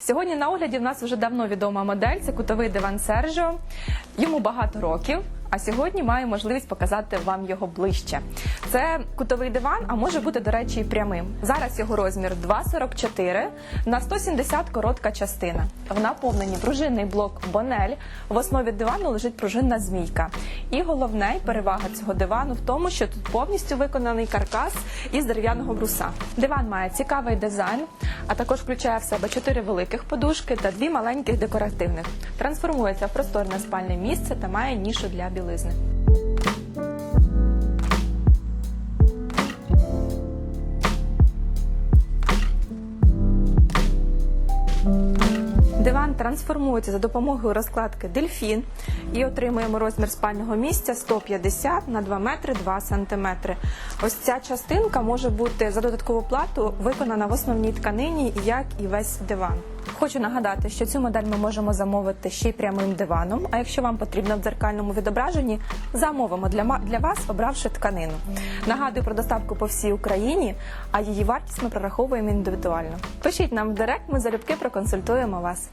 Сьогодні на огляді в нас вже давно відома модель. Це кутовий диван Сержо. Йому багато років. А сьогодні маю можливість показати вам його ближче. Це кутовий диван, а може бути, до речі, і прямим. Зараз його розмір 2,44 на 170 коротка частина. В наповненні пружинний блок Бонель. В основі дивану лежить пружинна змійка. І головне перевага цього дивану в тому, що тут повністю виконаний каркас із дерев'яного бруса. Диван має цікавий дизайн, а також включає в себе чотири великих подушки та дві маленьких декоративних. Трансформується в просторне спальне місце та має нішу для білизни. Диван трансформується за допомогою розкладки дельфін і отримуємо розмір спального місця 150 на 2 метри 2 сантиметри. Ось ця частинка може бути за додаткову плату виконана в основній тканині, як і весь диван. Хочу нагадати, що цю модель ми можемо замовити ще й прямим диваном. А якщо вам потрібно в дзеркальному відображенні, замовимо для для вас, обравши тканину. Нагадую про доставку по всій Україні, а її вартість ми прораховуємо індивідуально. Пишіть нам в директ, ми залюбки проконсультуємо вас.